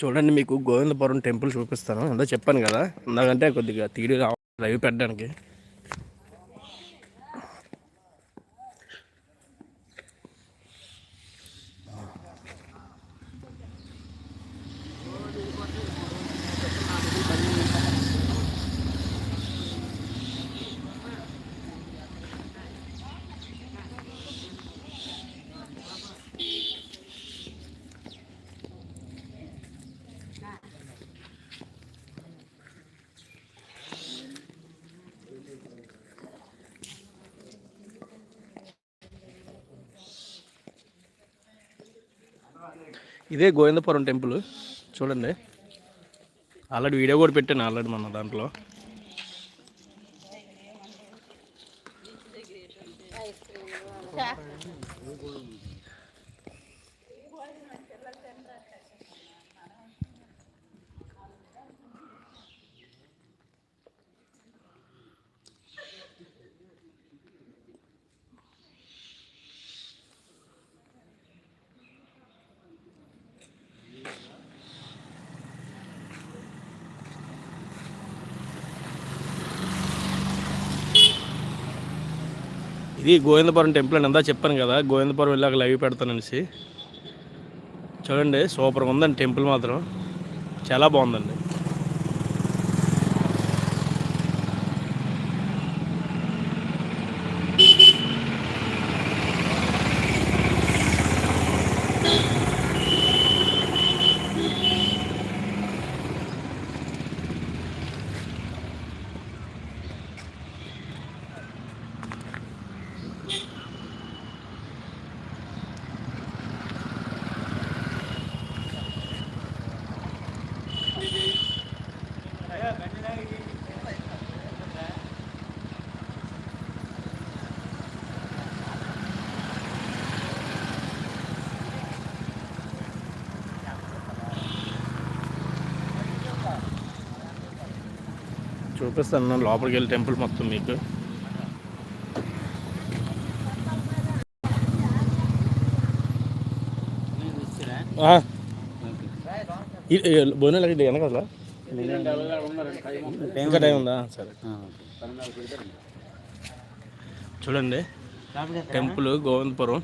చూడండి మీకు గోవిందపురం టెంపుల్ చూపిస్తాను. అంతా చెప్పాను కదా అందుకంటే కొద్దిగా తీడి లైవ్ పెట్టడానికి. ఇదే గోవిందపురం టెంపుల్. చూడండి. ఆల్రెడీ వీడియో కూడా పెట్టాను ఆల్రెడీ మన దాంట్లో. ఇది గోవిందపురం టెంపుల్ అని అందా చెప్పాను కదా గోవిందపురం వెళ్ళాక లైవ్ పెడతాననేసి చూడండి సూపర్గా ఉందండి టెంపుల్ మాత్రం. చాలా బాగుందండి. చూపిస్తాను లోపలికి వెళ్ళి టెంపుల్ మొత్తం మీకు. బోనాలు ఇది వెనక అసలు? ఇంకా టైం ఉందా? సరే. చూడండి టెంపుల్ గోవిందపురం.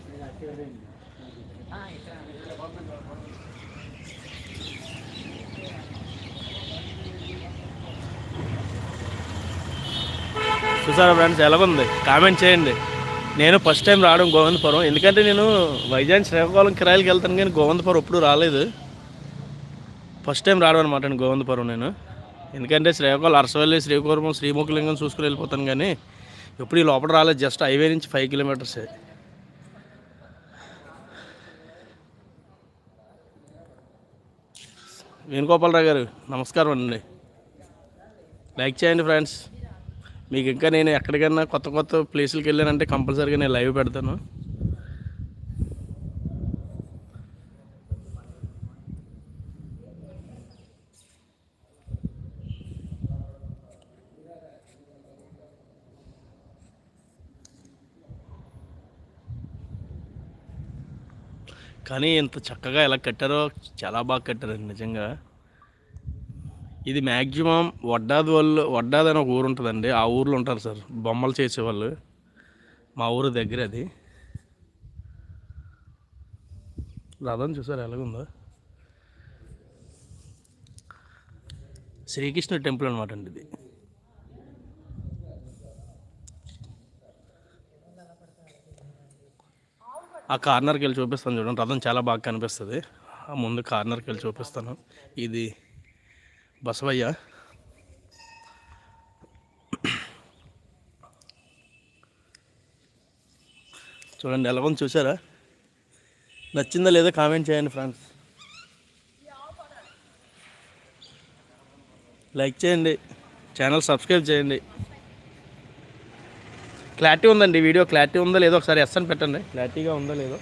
చూసారా ఫ్రెండ్స్? ఎలాగుంది? కామెంట్ చేయండి. నేను ఫస్ట్ టైం రావడం గోవిందపురం. ఎందుకంటే నేను వైజాగ్ శ్రీకాకుళం కిరాయిలకి వెళ్తాను కానీ గోవిందపురం ఎప్పుడు రాలేదు. ఫస్ట్ టైం రావడం అనమాట నేను గోవిందపురం నేను. ఎందుకంటే శ్రీకాకుళం అరసవల్లి శ్రీకూరం శ్రీముఖలింగం చూసుకుని వెళ్ళిపోతాను కానీ ఎప్పుడు ఈ లోపల రాలేదు. జస్ట్ హైవే నుంచి ఫైవ్ కిలోమీటర్సే. వేణుగోపాలరావు గారు నమస్కారం అండి. లైక్ చేయండి ఫ్రెండ్స్. మీకు ఇంకా నేను ఎక్కడికైనా కొత్త కొత్త ప్లేసులకి వెళ్ళానంటే కంపల్సరీగా నేను లైవ్ పెడతాను. కానీ ఇంత చక్కగా ఎలా కట్టారో చాలా బాగా కట్టారండి నిజంగా. ఇది మ్యాక్సిమం వడ్డాది వాళ్ళు వడ్డాది అని ఒక ఊరు ఉంటుందండి. ఆ ఊర్లో ఉంటారు సార్. బొమ్మలు చేసేవాళ్ళు. మా ఊరు దగ్గర అది. రథం చూసారు? ఎలాగుందో? శ్రీకృష్ణ టెంపుల్ అనమాట అండి ఇది. ఆ కార్నర్కి వెళ్ళి చూపిస్తాను చూడండి. రథం చాలా బాగా కనిపిస్తుంది. ఆ ముందు కార్నర్కి వెళ్ళి చూపిస్తాను. ఇది బసవయ్య. చూడండి ఎలా ఉంది చూసారా నచ్చిందా లేదా కామెంట్ చేయండి ఫ్రెండ్స్. లైక్ చేయండి ఛానల్ సబ్స్క్రైబ్ చేయండి. క్లారిటీ ఉందండి వీడియో క్లారిటీ ఉందో లేదో ఒకసారి ఎస్ అని పెట్టండి. క్లారిటీగా ఉందో లేదో.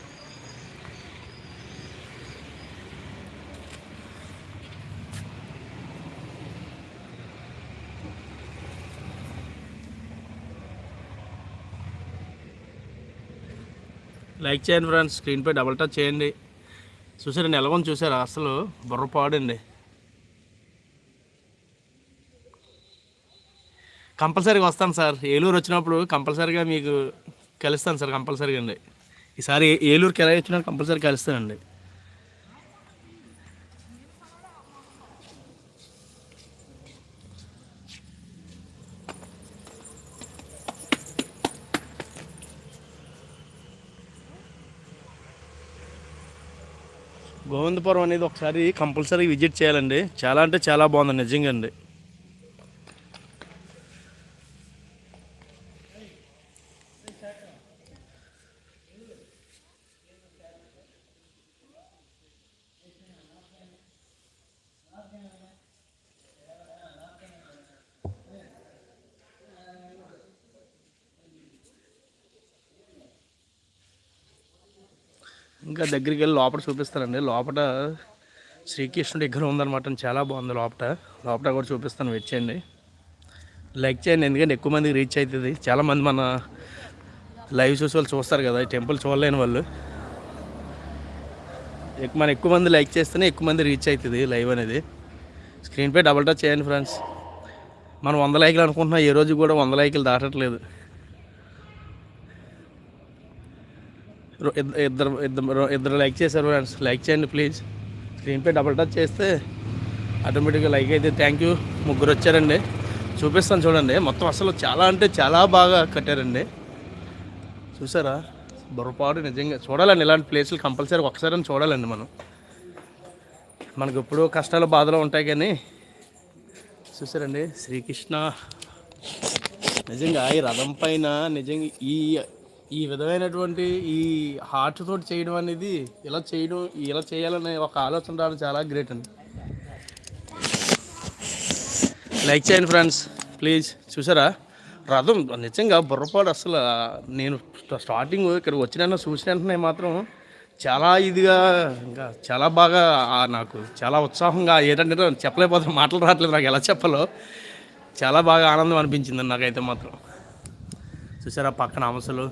లైక్ చేయండి ఫ్రెండ్స్ స్క్రీన్పై డబల్ టచ్ చేయండి. చూసారు ఎలాగొని చూసారు? అసలు బుర్రపాడండి కంపల్సరీగా వస్తాను సార్. ఏలూరు వచ్చినప్పుడు కంపల్సరీగా మీకు కలుస్తాను సార్ కంపల్సరీగా అండి. ఈసారి ఏలూరుకి ఎలా వచ్చినా కంపల్సరీ కలుస్తానండి. గోవిందపురం అనేది ఒకసారి కంపల్సరీ విజిట్ చేయాలండి. చాలా అంటే చాలా బాగుంది నిజంగా అండి. ఇంకా దగ్గరికి వెళ్ళి లోపల చూపిస్తానండి. లోపల శ్రీకృష్ణుడి విగ్రహం ఉందన్నమాట చాలా బాగుంది లోపల లోపల కూడా చూపిస్తాను. వచ్చేయండి లైక్ చేయండి. ఎందుకంటే ఎక్కువ మందికి రీచ్ అవుతుంది. చాలామంది మన లైవ్ చూసి వాళ్ళు చూస్తారు కదా. టెంపుల్ చూడలేని వాళ్ళు. ఎక్కువ మన ఎక్కువ మంది లైక్ చేస్తేనే ఎక్కువ మంది రీచ్ అవుతుంది లైవ్ అనేది. స్క్రీన్పై డబుల్ టచ్ చేయండి ఫ్రెండ్స్. మనం వంద లైకులు అనుకుంటున్నాం. ఏ రోజు కూడా వంద లైకులు దాటట్లేదు. ఇద్దరు ఇద్దరు ఇద్దరు లైక్ చేశారు ఫ్రెండ్స్. లైక్ చేయండి ప్లీజ్. స్క్రీన్పై డబుల్ టచ్ చేస్తే ఆటోమేటిక్గా లైక్ అయితే థ్యాంక్ యూ. ముగ్గురు వచ్చారండి. చూపిస్తాను చూడండి. మొత్తం అసలు చాలా అంటే చాలా బాగా కట్టారండి. చూసారా? బొరపాటు నిజంగా. చూడాలండి ఇలాంటి ప్లేసులు కంపల్సరీ ఒకసారి చూడాలండి మనం. మనకు ఎప్పుడూ కష్టాలు బాధలు ఉంటాయి కానీ. చూసారండి? శ్రీకృష్ణ. నిజంగా ఈ రథం పైన నిజంగా ఈ ఈ విధమైనటువంటి ఈ హార్ట్ తోటి చేయడం అనేది ఇలా చేయడం ఇలా చేయాలనే ఒక ఆలోచన రావడం చాలా గ్రేట్ అండి. లైక్ చేయండి ఫ్రెండ్స్ ప్లీజ్ చూసారా? రథం నిజంగా బుర్రపాడు అసలు నేను స్టార్టింగ్ ఇక్కడ వచ్చిన చూసిన వెంటనే మాత్రం చాలా ఇదిగా ఇంకా చాలా బాగా నాకు చాలా ఉత్సాహంగా ఏంటంటే చెప్పలేకపోతే మాటలు రావట్లేదు నాకు ఎలా చెప్పాలో. చాలా బాగా ఆనందం అనిపించింది నాకైతే మాత్రం. చూసారా పక్కన అంశలు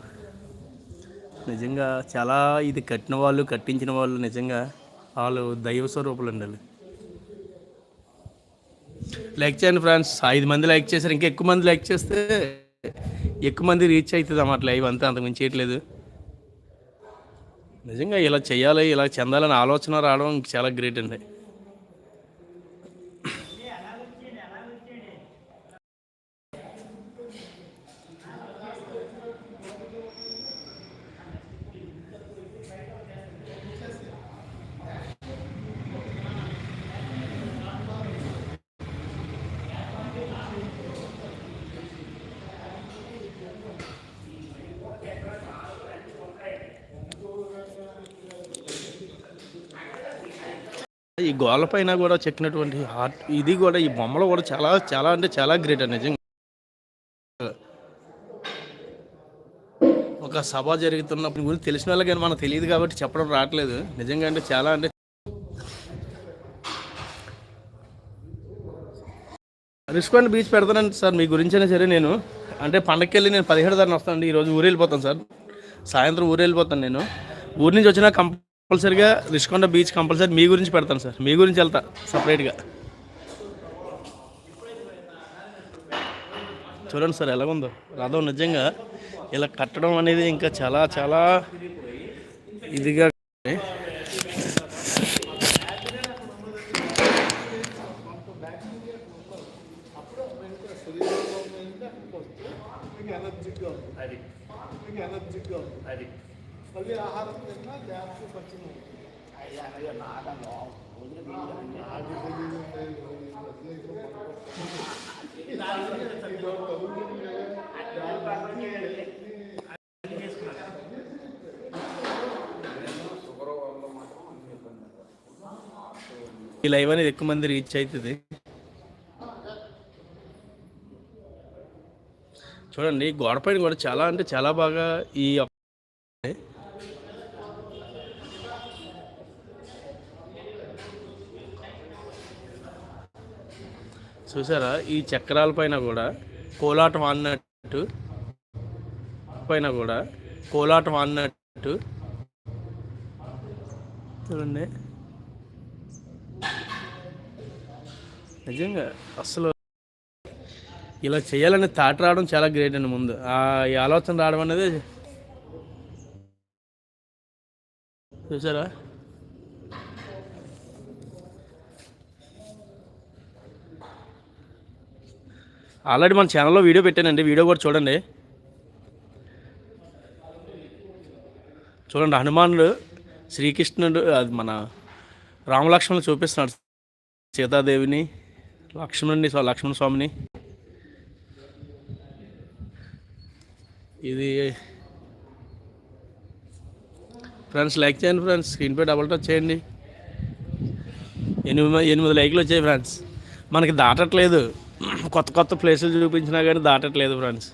నిజంగా చాలా ఇది కట్టిన వాళ్ళు కట్టించిన వాళ్ళు నిజంగా వాళ్ళు దైవ స్వరూపులు అండి లైక్ చేయండి ఫ్రెండ్స్. ఐదు మంది లైక్ చేశారు. ఇంకా ఎక్కువ మంది లైక్ చేస్తే ఎక్కువ మంది రీచ్ అవుతుంది అన్నమాట లైవ్ అంతా. అంతకుమించి చేయట్లేదు నిజంగా ఇలా చేయాలి ఇలా చెందాలని ఆలోచన రావడం చాలా గ్రేట్ అండి. ఈ గోళ్ళ పైన కూడా చెక్కినటువంటి హార్ట్ ఇది కూడా ఈ బొమ్మలు కూడా చాలా చాలా అంటే చాలా గ్రేట్ అండి. నిజంగా ఒక సభ జరుగుతున్నప్పుడు గురించి తెలిసిన వాళ్ళకి కానీ మనకు తెలియదు కాబట్టి చెప్పడం రావట్లేదు. నిజంగా అంటే చాలా అంటే రిస్కోండ్ బీచ్ పెడతానండి సార్ మీ గురించైనా సరే నేను. అంటే పండగకి వెళ్ళి నేను పదిహేడు దాన్ని వస్తానండి ఈరోజు ఊరు వెళ్ళిపోతాను సార్. సాయంత్రం ఊరు వెళ్ళిపోతాను నేను. ఊరి నుంచి వచ్చినా కంపల్సరిగా రిషికొండ బీచ్ కంపల్సరీ మీ గురించి పెడతాను సార్. మీ గురించి వెళ్తా సపరేట్గా. చూడండి సార్ ఎలాగుందో. రథం నిజంగా ఇలా కట్టడం అనేది ఇంకా చాలా చాలా ఇదిగా అది మీకు ఎనర్జిక్గా ఉంది అది మళ్ళీ ఆహారం తిన్నా గ్యాస్ పచ్చింది ఈ లైవ్ అనేది ఎక్కువ మంది రీచ్ అవుతుంది. చూడండి గోడపైన కూడా చాలా అంటే చాలా బాగా ఈ చూసారా? ఈ చక్రాల పైన కూడా కోలాటం ఆడినట్టు పైన కూడా కోలాటం ఆడినట్టు. చూడండి. నిజంగా అసలు ఇలా చేయాలని థాట్ రావడం చాలా గ్రేట్ అండి ముందు. ఆ ఈ ఆలోచన రావడం అనేది చూసారా? ఆల్రెడీ మన ఛానల్లో వీడియో పెట్టానండి. వీడియో కూడా చూడండి. చూడండి హనుమానుడు శ్రీకృష్ణుడు అది మన రామలక్ష్మణులు చూపిస్తున్నాడు సీతాదేవిని. లక్ష్మణుని లక్ష్మణ స్వామిని. ఇది ఫ్రెండ్స్ లైక్ చేయండి ఫ్రెండ్స్ స్క్రీన్పై డబుల్ టచ్ చేయండి. ఎనిమిది ఎనిమిది లైక్లు వచ్చాయి ఫ్రెండ్స్. మనకి దాటట్లేదు. కొత్త కొత్త ప్లేసులు చూపించినా కానీ దాటట్లేదు ఫ్రెండ్స్.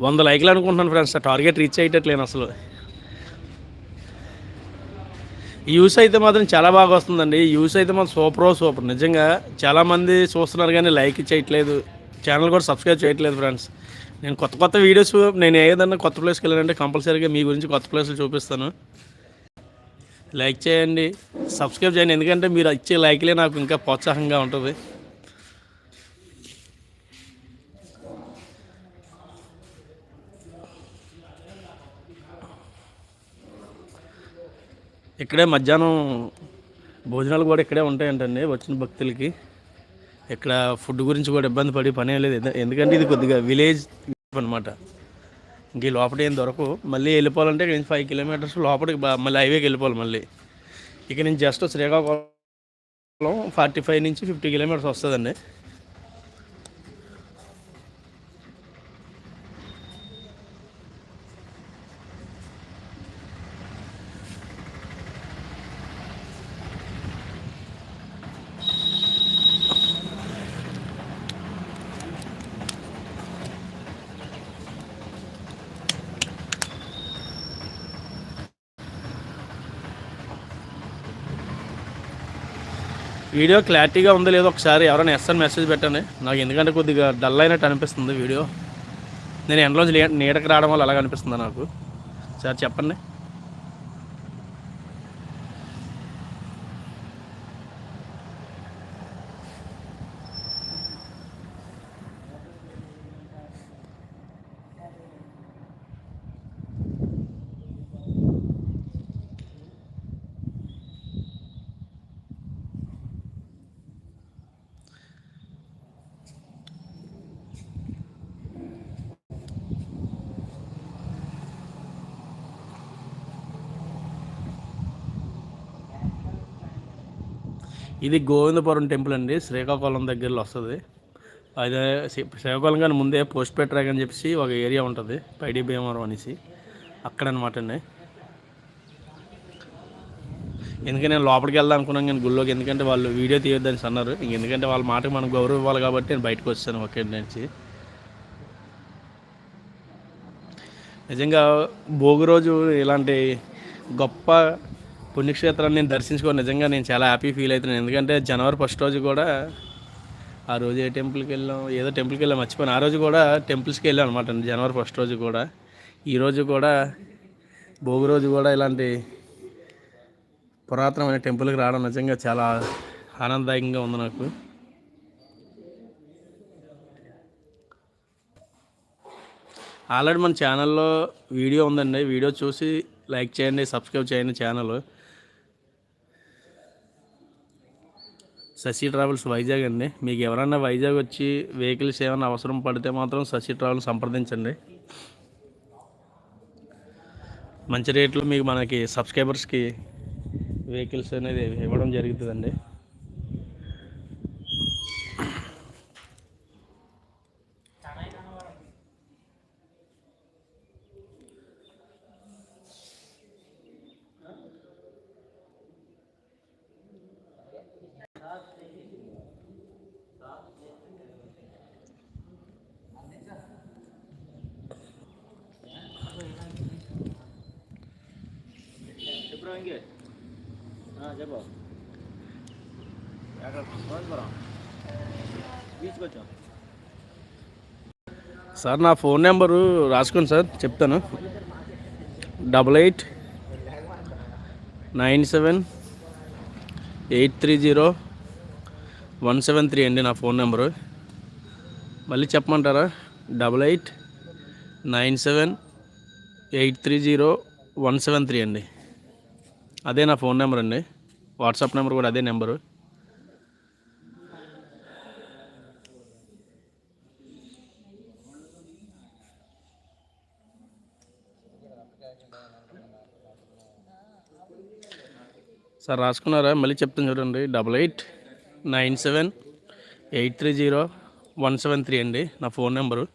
వంద లైక్లు అనుకుంటున్నాను ఫ్రెండ్స్ టార్గెట్ రీచ్ అయ్యేటట్లేను అసలు. యూస్ అయితే మాత్రం చాలా బాగా వస్తుందండి. యూస్ అయితే మాత్రం సూపర్ సూపర్. నిజంగా చాలామంది చూస్తున్నారు కానీ లైక్ చేయట్లేదు. ఛానల్ కూడా సబ్స్క్రైబ్ చేయట్లేదు ఫ్రెండ్స్. నేను కొత్త కొత్త వీడియోస్ నేను ఏదన్నా కొత్త ప్లేస్కి వెళ్ళానంటే కంపల్సరీగా మీ గురించి కొత్త ప్లేస్లు చూపిస్తాను. లైక్ చేయండి సబ్స్క్రైబ్ చేయండి. ఎందుకంటే మీరు ఇచ్చే లైక్లే నాకు ఇంకా ప్రోత్సాహంగా ఉంటుంది. ఇక్కడే మధ్యాహ్నం భోజనాలు కూడా ఇక్కడే ఉంటాయంటండి వచ్చిన భక్తులకి. ఇక్కడ ఫుడ్ గురించి కూడా ఇబ్బంది పడి పని లేదు. ఎందుకంటే ఇది కొద్దిగా విలేజ్ అనమాట ఇంక ఈ లోపల ఏం దొరకవు. మళ్ళీ వెళ్ళిపోవాలంటే ఇక్కడ నుంచి ఫైవ్ కిలోమీటర్స్ లోపలికి మళ్ళీ హైవేకి వెళ్ళిపోవాలి మళ్ళీ. ఇక నుంచి జస్ట్ శ్రీకాకుళం ఫార్టీ ఫైవ్ నుంచి ఫిఫ్టీ కిలోమీటర్స్ వస్తుందండి. వీడియో క్లారిటీగా ఉందో లేదో ఒకసారి ఎవరైనా ఎస్ఎన్ మెసేజ్ పెట్టండి. నాకు ఎందుకంటే కొద్దిగా డల్ అయినట్టు అనిపిస్తుంది వీడియో. నేను ఎండలోంచి లే- నీడకి రావడం వల్ల అలాగ అనిపిస్తుంది నాకు. సార్ చెప్పండి. ఇది గోవిందపురం టెంపుల్ అండి శ్రీకాకుళం దగ్గరలో వస్తుంది. అదే శ్రీకాకుళం కానీ ముందే పోస్ట్ పెట్టరాక్ అని చెప్పేసి ఒక ఏరియా ఉంటుంది పైడి భీమవరం అనేసి. అక్కడ అనమాట అండి. ఎందుకంటే నేను లోపలికి వెళ్దాం అనుకున్నాను కానీ గుళ్ళోకి ఎందుకంటే వాళ్ళు వీడియో తీయొద్దని అన్నారు. ఎందుకంటే వాళ్ళ మాటకు మనకు గౌరవం ఇవ్వాలి కాబట్టి నేను బయటకు వచ్చాను ఒకే నుంచి. నిజంగా భోగి రోజు ఇలాంటి గొప్ప పుణ్యక్షేత్రాన్ని నేను దర్శించుకోని నిజంగా నేను చాలా హ్యాపీ ఫీల్ అవుతున్నాను. ఎందుకంటే జనవరి ఫస్ట్ రోజు కూడా ఆ రోజు ఏ టెంపుల్కి వెళ్ళాం ఏదో టెంపుల్కి వెళ్ళాం మర్చిపోయాను. ఆ రోజు కూడా టెంపుల్స్కి వెళ్ళాం అనమాట జనవరి ఫస్ట్ రోజు కూడా. ఈరోజు కూడా భోగి రోజు కూడా ఇలాంటి పురాతనమైన టెంపుల్కి రావడం నిజంగా చాలా ఆనందదాయకంగా ఉంది నాకు. ఆల్రెడీ మన ఛానల్లో వీడియో ఉందండి. వీడియో చూసి లైక్ చేయండి సబ్స్క్రైబ్ చేయండి ఛానల్ శశి ట్రావెల్స్ వైజాగ్ అండి. మీకు ఎవరన్నా వైజాగ్ వచ్చి వెహికల్స్ ఏమైనా అవసరం పడితే మాత్రం శశి ట్రావెల్స్ సంప్రదించండి. మంచి రేట్లో మీకు మనకి సబ్స్క్రైబర్స్కి వెహికల్స్ అనేది ఇవ్వడం జరుగుతుందండి. సార్ నా ఫోన్ నెంబరు రాసుకోండి సార్ చెప్తాను. Double eight nine seven eight three zero one seven three అండి నా ఫోన్ నెంబరు. మళ్ళీ చెప్పమంటారా? Double eight nine seven eight three zero one seven three అండి. అదే నా ఫోన్ నెంబర్ అండి. వాట్సాప్ నెంబర్ కూడా అదే నెంబరు. సార్ రాసుకున్నారా? మళ్ళీ చెప్తాను చూడండి. Double eight nine seven eight three zero one seven three అండి. నా ఫోన్ నెంబరు.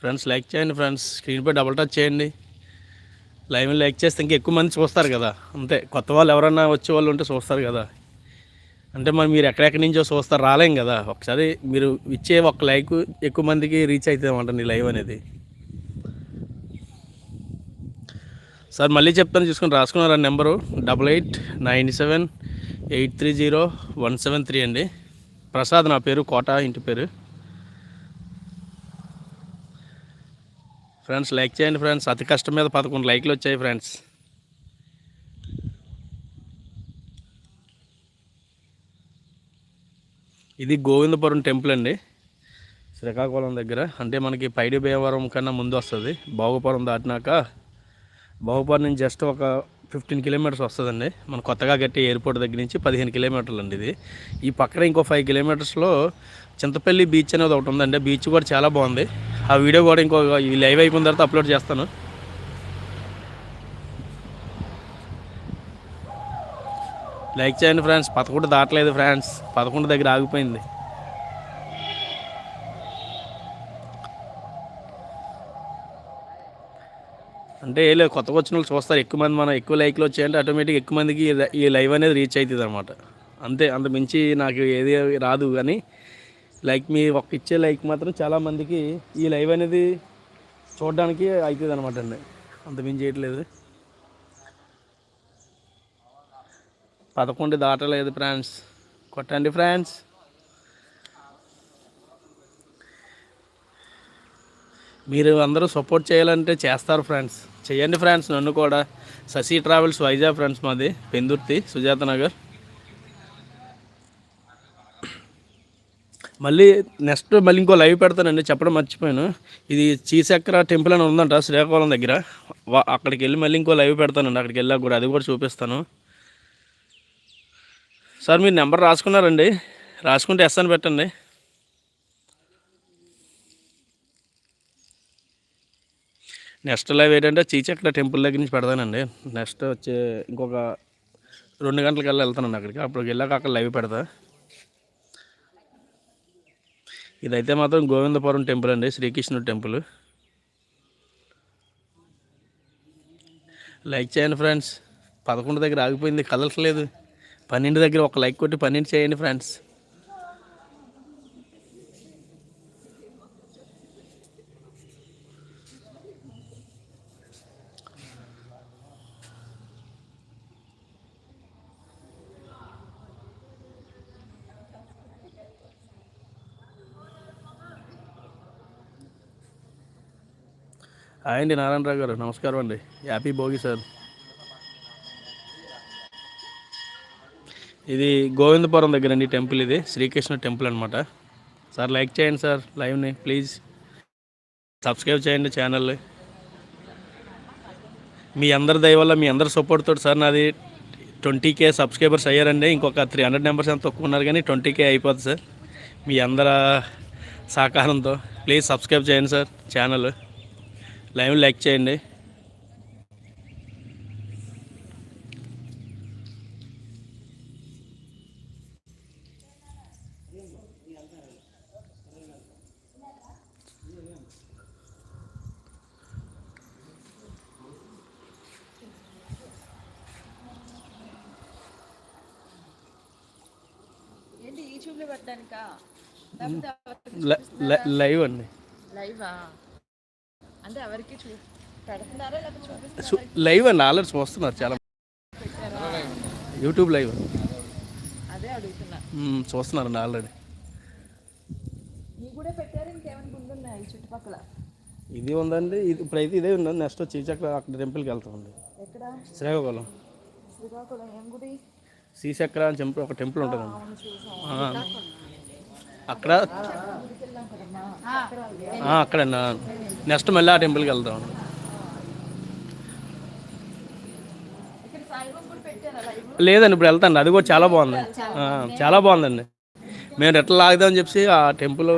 ఫ్రెండ్స్ లైక్ చేయండి ఫ్రెండ్స్. స్క్రీన్పై డబల్ టచ్ చేయండి. లైవ్ లైక్ చేస్తే ఇంకా ఎక్కువ మంది చూస్తారు కదా. అంతే. కొత్త వాళ్ళు ఎవరన్నా వచ్చే వాళ్ళు ఉంటే చూస్తారు కదా. అంటే మరి మీరు ఎక్కడెక్కడి నుంచో చూస్తారు రాలేం కదా. ఒకసారి మీరు ఇచ్చే ఒక లైక్ ఎక్కువ మందికి రీచ్ అవుతుంది అనమాట నీ లైవ్ అనేది. సార్ మళ్ళీ చెప్తాను చూసుకొని రాసుకున్నారా number? Double eight nine seven eight three zero one seven three అండి. ప్రసాద్ నా పేరు కోట ఇంటి పేరు. ఫ్రెండ్స్ లైక్ చేయండి ఫ్రెండ్స్. అతి కష్టం మీద పదకొండు లైక్లు వచ్చాయి ఫ్రెండ్స్. ఇది గోవిందపురం టెంపుల్ అండి. శ్రీకాకుళం దగ్గర. అంటే మనకి పైడి భీమవరం కన్నా ముందు వస్తుంది. భోగపురం దాటినాక బాహుపాడు నుంచి జస్ట్ ఒక ఫిఫ్టీన్ కిలోమీటర్స్ వస్తుందండి. మన కొత్తగా కట్టే ఎయిర్పోర్ట్ దగ్గర నుంచి పదిహేను కిలోమీటర్లు అండి ఇది. ఈ పక్కన ఇంకో ఫైవ్ కిలోమీటర్స్లో చింతపల్లి బీచ్ అనేది ఒకటి ఉందండి. బీచ్ కూడా చాలా బాగుంది. ఆ వీడియో కూడా ఇంకో ఈ లైవ్ అయిపోయిన తర్వాత అప్లోడ్ చేస్తాను. లైక్ చేయండి ఫ్రెండ్స్. పదకొండు దాటలేదు ఫ్రెండ్స్. పదకొండు దగ్గర ఆగిపోయింది. అంటే ఏ లేదు కొత్తగా వచ్చిన వాళ్ళు చూస్తారు. ఎక్కువ మంది మనం ఎక్కువ లైక్లు వచ్చాయంటే ఆటోమేటిక్ ఎక్కువ మందికి ఈ లైవ్ అనేది రీచ్ అవుతుంది అనమాట అంతే అంత మించి నాకు ఏది రాదు. కానీ లైక్ మీ ఒక ఇచ్చే లైక్ మాత్రం చాలామందికి ఈ లైవ్ అనేది చూడడానికి అవుతుంది అనమాట అండి. అంత మించి చేయట్లేదు పదకొండు దాటలేదు ఫ్రాన్స్ కొట్టండి ఫ్రాన్స్ మీరు అందరూ సపోర్ట్ చేయాలంటే చేస్తారు ఫ్రెండ్స్ చేయండి ఫ్రెండ్స్ నన్ను కూడా. శశి ట్రావెల్స్ వైజాగ్ ఫ్రెండ్స్ మాది పెందుర్తి సుజాత నగర్. మళ్ళీ నెక్స్ట్ మళ్ళీ ఇంకో లైవ్ పెడతానండి చెప్పడం మర్చిపోయాను. ఇది చీచక్ర టెంపుల్ అని ఉందంట శ్రీకాకుళం దగ్గర. అక్కడికి వెళ్ళి మళ్ళీ ఇంకో లైవ్ పెడతానండి అక్కడికి వెళ్ళాక కూడా అది కూడా చూపిస్తాను. సార్ మీరు నెంబర్ రాసుకున్నారండి. రాసుకుంటే ఎస్ అని పెట్టండి. నెక్స్ట్ లైవ్ ఏంటంటే చీచక్ర టెంపుల్ దగ్గర నుంచి పెడతానండి. నెక్స్ట్ వచ్చే ఇంకొక రెండు గంటలకల్లా వెళ్తానండి అక్కడికి. అప్పటికి వెళ్ళాక అక్కడ లైవ్ పెడతా. ఇదైతే మాత్రం గోవిందపురం టెంపుల్ అండి శ్రీకృష్ణుడు టెంపుల్. లైక్ చేయండి ఫ్రెండ్స్. పదకొండు దగ్గర ఆగిపోయింది కదలట్లేదు. పన్నెండు దగ్గర ఒక లైక్ కొట్టి పన్నెండు చేయండి ఫ్రెండ్స్. హాయ్ అండి నారాయణరావు గారు నమస్కారం అండి. Happy Bhogi sir. ఇది గోవిందపురం దగ్గర అండి టెంపుల్ ఇది శ్రీకృష్ణ టెంపుల్ అనమాట సార్ లైక్ చేయండి సార్ లైవ్ని ప్లీజ్. సబ్స్క్రైబ్ చేయండి ఛానల్ మీ అందరి దయ వల్ల మీ అందరి సపోర్ట్ తోటి సార్ నాది ట్వంటీ కే సబ్స్క్రైబర్స్ అయ్యారండి. ఇంకొక త్రీ హండ్రెడ్ మెంబర్స్ ఎంత తక్కువ ఉన్నారు కానీ ట్వంటీ కే అయిపోతుంది సార్. మీ అందరి సహకారంతో. ప్లీజ్ సబ్స్క్రైబ్ చేయండి సార్ ఛానల్. లైవ్ లైక్ చేయండి. లైవ్ అండి. లైవా? అంటే ఎవరికి చూ పెడుతున్నారా లేకపోతే చూపిస్తున్నారా? సు- లైవ్ అండి ఆల్రెడీ చూస్తున్నారు చాలా యూట్యూబ్ లైవ్. అదే అడుగుతున్నా. మ్మ్, చూస్తున్నారండి ఆల్రెడీ. మీ కూడా పెట్టారు? ఇంకేమైనా గుండున్నాయి చుట్టుపక్కల? ఇది ఉందండి ఇది ఇప్పుడైతే ఇదే ఉందండి. నెక్స్ట్ శ్రీచక్ర అక్కడ టెంపుల్కి వెళ్తామండి ఎక్కడ? శ్రీకాకుళం. శ్రీకాకుళం ఏం గుడి? శ్రీచక్ర అని చెప్పి ఒక టెంపుల్ ఉంటుందండి. అవును చూసాం. ఆ. అక్కడ? ఆ, అక్కడన్నా నెక్స్ట్ మళ్ళీ ఆ టెంపుల్కి లైవ్ లేదండి ఇప్పుడు వెళ్తాను అది కూడా చాలా బాగుంది. చాలా బాగుందండి. మేము ఎట్లా లాగుదామని చెప్పి ఆ టెంపుల్.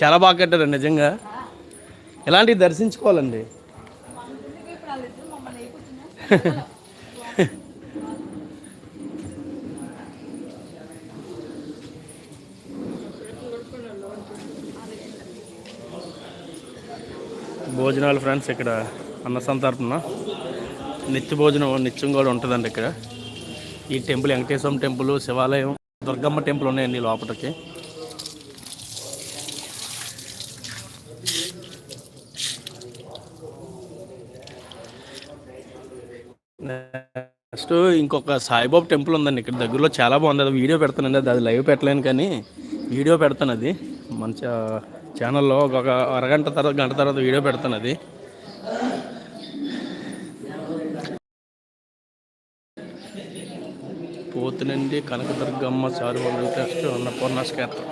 చాలా బాగా కట్టారండి నిజంగా. ఇలాంటివి దర్శించుకోవాలండి? భోజనాలు ఫ్రెండ్స్ ఇక్కడ అన్న సంతర్పణ నిత్య భోజనం నిత్యం కూడా ఉంటుందండి ఇక్కడ. ఈ టెంపుల్ వెంకటేశ్వరం టెంపుల్ శివాలయం దుర్గమ్మ టెంపుల్ ఉన్నాయండి లోపలికి నెక్స్ట్ ఇంకొక సాయిబాబు టెంపుల్ ఉందండి ఇక్కడ దగ్గరలో. చాలా బాగుంది. అది వీడియో పెడతానండి. అది అది లైవ్ పెట్టలేను కానీ వీడియో పెడతాను అది. మంచిగా ఛానల్లో ఒక అరగంట తర్వాత గంట తర్వాత వీడియో పెడతాను అది పోతునండి కనకదుర్గమ్మ చారుబాబు టెస్ట్ అన్నపూర్ణ క్షేత్రం.